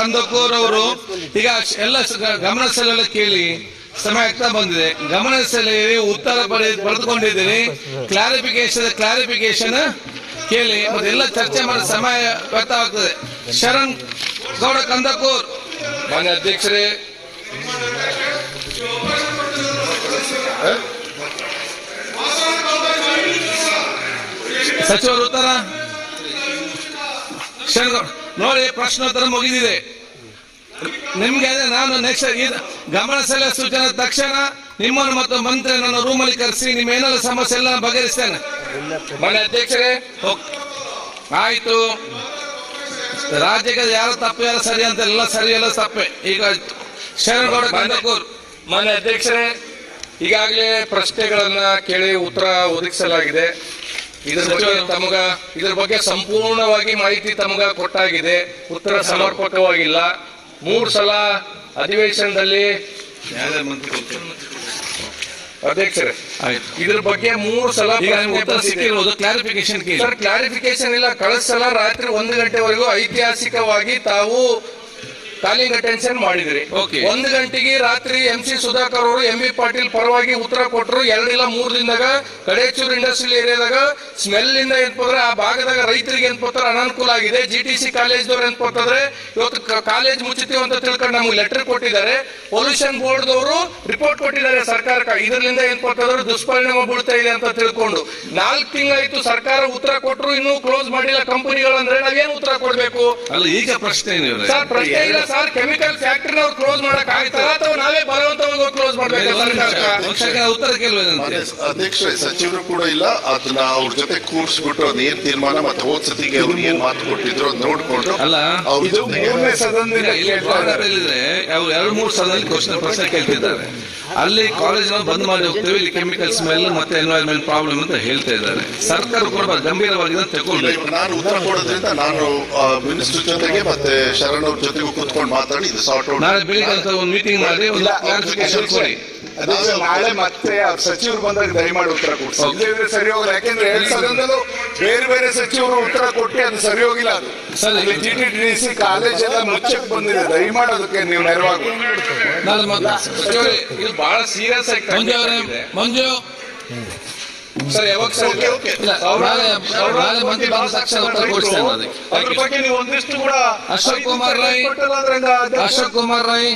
ಕಂದಕೂರ್ ಅವರು ಈಗ ಎಲ್ಲ ಗಮನ ಸೆಲೆಲ್ಲ ಕೇಳಿ ಸಮಯ ಆಗ್ತಾ ಬಂದಿದೆ. ಗಮನ ಸೆಲೆಯಲ್ಲಿ ಉತ್ತರ ಪಡೆ ಪಡೆದುಕೊಂಡಿದ್ದೀನಿ. ಕ್ಲಾರಿಫಿಕೇಶನ್ ಕ್ಲಾರಿಫಿಕೇಶನ್ ಕೇಳಿ. ಎಲ್ಲ ಚರ್ಚೆ ಮಾಡಿ ಸಮಯ ವ್ಯರ್ಥ ಆಗ್ತದೆ. ಶರಣ್ ಗೌಡ ಕಂದಕೂರ್. ಮಾನ್ಯ ಅಧ್ಯಕ್ಷರೇ. ಸಚಿವರು ಉತ್ತರ. ಶರಣ್ ಗೌಡ. ನೋಡಿ, ಪ್ರಶ್ನೋತ್ತರ ಮುಗಿದಿದೆ. ನಿಮ್ಗೆ ಅದೇ ನಾನು ನೆಕ್ಸ್ಟ್ ಗಮನ ಸಲ ಸೂಚನೆ ತಕ್ಷಣ ನಿಮ್ಮನ್ನು ಮತ್ತು ಮಂತ್ರಿಯನ್ನು ರೂಮಲ್ಲಿ ಕರೆಸಿ ನಿಮ್ಮ ಏನೆಲ್ಲ ಸಮಸ್ಯೆ ಎಲ್ಲ ಬಗೆಹರಿಸ್ತೇನೆ. ಮನೆ ಅಧ್ಯಕ್ಷರೇ. ಆಯ್ತು. ರಾಜ್ಯಕ್ಕೆ ಯಾರು ತಪ್ಪು, ಯಾರು ಸರಿ ಅಂತ ಎಲ್ಲ ಸರಿ, ಎಲ್ಲ ತಪ್ಪೆ. ಈಗ ಶರಣಗೌಡ ಬಂದಕೂರ್. ಮನೆ ಅಧ್ಯಕ್ಷರೇ, ಈಗಾಗಲೇ ಪ್ರಶ್ನೆಗಳನ್ನ ಕೇಳಿ ಉತ್ತರ ಒದಗಿಸಲಾಗಿದೆ. ಇದ್ರ ಬಗ್ಗೆ ತಮಗ ಇದ್ರ ಬಗ್ಗೆ ಸಂಪೂರ್ಣವಾಗಿ ಮಾಹಿತಿ ತಮಗ ಕೊಟ್ಟಾಗಿದೆ. ಉತ್ತರ ಸಮರ್ಪಕವಾಗಿಲ್ಲ. ಮೂರು ಸಲ ಅಧಿವೇಶನದಲ್ಲಿ ಅಧ್ಯಕ್ಷರೇ ಇದ್ರ ಬಗ್ಗೆ ಮೂರು ಸಲ. ಕ್ಲಾರಿಫಿಕೇಶನ್ ಕ್ಲಾರಿಫಿಕೇಶನ್ ಇಲ್ಲ. ಕಳೆದ ಸಲ ರಾತ್ರಿ ಒಂದು ಗಂಟೆವರೆಗೂ ಐತಿಹಾಸಿಕವಾಗಿ ತಾವು ಕಾಲಿಂಗ್ ಅಟೆನ್ಷನ್ ಮಾಡಿದ್ರಿ. ಓಕೆ ಒಂದು ಗಂಟೆಗೆ ರಾತ್ರಿ ಎಂ ಸಿ ಸುಧಾಕರ್ ಅವರು ಎಂ ಬಿ ಪಾಟೀಲ್ ಪರವಾಗಿ ಉತ್ತರ ಕೊಟ್ಟರು ಎರಡಿಲ್ಲ ಮೂರ್ ದಿನದಾಗ ಕಡೇಚೂರ್ ಇಂಡಸ್ಟ್ರಿಯಲ್ ಏರಿಯಾದಾಗ ಸ್ಮೆಲ್ ಇಂದ ಏನ್ಪಂದ್ರೆ ಆ ಭಾಗದಾಗ ರೈತರಿಗೆ ಏನ್ಪತ್ತಾರೆ ಅನಾನುಕೂಲ ಆಗಿದೆ. ಜಿ ಟಿ ಸಿ ಕಾಲೇಜ್ದವ್ರು ಏನ್ಪತ್ತಂದ್ರೆ ಇವತ್ತು ಕಾಲೇಜ್ ಮುಚ್ಚುತ್ತೀವಿ ಅಂತ ತಿಳ್ಕೊಂಡು ನಮ್ಗೆ ಲೆಟರ್ ಕೊಟ್ಟಿದ್ದಾರೆ. ಪೊಲ್ಯೂಷನ್ ಬೋರ್ಡ್ ದವರು ರಿಪೋರ್ಟ್ ಕೊಟ್ಟಿದ್ದಾರೆ ಸರ್ಕಾರಕ್ಕೆ. ಇದರಿಂದ ಏನ್ಪಂತಂದ್ರೆ ದುಷ್ಪರಿಣಾಮ ಬೀಳ್ತಾ ಇದೆ ಅಂತ ತಿಳ್ಕೊಂಡು. ನಾಲ್ಕು ತಿಂಗಳಾಯ್ತು ಸರ್ಕಾರ ಉತ್ತರ ಕೊಟ್ಟರು ಇನ್ನೂ ಕ್ಲೋಸ್ ಮಾಡಿಲ್ಲ. ಕಂಪನಿಗಳಂದ್ರೆ ನಾವೇನು ಉತ್ತರ ಕೊಡ್ಬೇಕು? ಅಲ್ಲ ಈಗ ಪ್ರಶ್ನೆ ಪ್ರಶ್ನೆ ಇಲ್ಲ ಸರ್ ಕೆಮಿಕಲ್ ಫ್ಯಾಕ್ಟರಿ ಅವ್ರು ಕ್ಲೋಸ್ ಮಾಡಕ್ ಆಗ್ತಾರ ಅಥವಾ ನಾವೇ ಬಲವಂತವಾಗಿ ಕ್ಲೋಸ್ ಮಾಡ್ಬೇಕು ಉತ್ತರ ಕೇಳುವಂತೆ ಅಧ್ಯಕ್ಷರೇ ಸಚಿವರು ಕೂಡ ಇಲ್ಲ. ಅದನ್ನ ಅವ್ರ ಜೊತೆ ಕೂರ್ಸ್ಬಿಟ್ಟು ಅದ್ ಏನ್ ತೀರ್ಮಾನ ಮತ್ತೆ ಹೋದ್ ಸತಿಗೆ ಅವ್ರು ಏನ್ ಮಾತು ಕೊಟ್ಟಿದ್ರು ಅದ್ ನೋಡ್ಕೊಂಡು ಅಲ್ಲ ಅವ್ರ ಇದು ಜೊತೆಗೆ ಮೂರನೇ ಅವ್ರು ಎರಡು ಮೂರು ಸದನದಲ್ಲಿ ಕ್ವಶನ್ ಪ್ರಶ್ನೆ ಕೇಳ್ತಿದ್ದಾರೆ. ಅಲ್ಲಿ ಕಾಲೇಜ್ ಬಂದ್ ಮಾಡಿ ಹೋಗ್ತೇವೆ ಇಲ್ಲಿ ಕೆಮಿಕಲ್ ಸ್ಮೆಲ್ ಮತ್ತೆ ಎನ್ವೈರನ್ಮೆಂಟ್ ಪ್ರಾಬ್ಲಮ್ ಅಂತ ಹೇಳ್ತಾ ಇದ್ದಾರೆ. ಸರ್ಕಾರ ಕೂಡ ಗಂಭೀರವಾಗಿ ತಗೊಳ್ಬೇಕು ನಾನು ಉತ್ತರ ಕೊಡೋದ್ರಿಂದ ನಾನು ಮಿನಿಸ್ಟರ್ ಜೊತೆಗೆ ಮತ್ತೆ ಶರಣ್ ಅವ್ರ ಜೊತೆಗೂ ಕೂತ್ಕೊಂಡು ಮಾತಾಡಿ ಇದು ಸಾರ್ಟ್ ಔಟ್ ನಾಳೆ ಬೆಳಿಗ್ಗೆ ಅಂತ ಒಂದು ಮೀಟಿಂಗ್ ಮಾಡಿ ಒಂದು ಕ್ಲಾರಿಫಿಕೇಶನ್ ಕೊಡಿ. ನಾಳೆ ಮತ್ತೆ ಅವ್ರ ಸಚಿವರು ಬಂದಾಗ ದಯಮಾಡಿ ಉತ್ತರ ಕೊಡ್ಸಿ ಇಲ್ಲದಿದ್ರೆ ಸರಿ ಹೋಗಲ್ಲ ಯಾಕೆಂದ್ರೆ ಎರಡ್ ಸಾವಿರದ ಬೇರೆ ಬೇರೆ ಸಚಿವರು ಉತ್ತರ ಕೊಟ್ಟು ಅದು ಸರಿ ಹೋಗಿಲ್ಲ ಅದು. G T D C college ಎಲ್ಲ ಮುಚ್ಚಕ್ ಬಂದಿದೆ ದಯಮಾಡೋದಕ್ಕೆ ನೀವು ನೆರವಾಗು. ಇದು ಬಹಳ ಸೀರಿಯಸ್ ಆಗಿ ಮಂಜು ಅವರೇ ಮಂಜು. ಸರ್ ಯಾವಾಗ ಸರ್? ನಾಳೆ ಬಂದ ತಕ್ಷಣ ಉತ್ತರ ಕೊಡಿಸ್ತೇನೆ ಅದಕ್ಕೆ. ಅದ್ರ ಬಗ್ಗೆ ನೀವು ಒಂದಿಷ್ಟು ಕೂಡ ಅಶೋಕ್ ಕುಮಾರ್ ರೈ ಅಶೋಕ್ ಕುಮಾರ್ ರೈ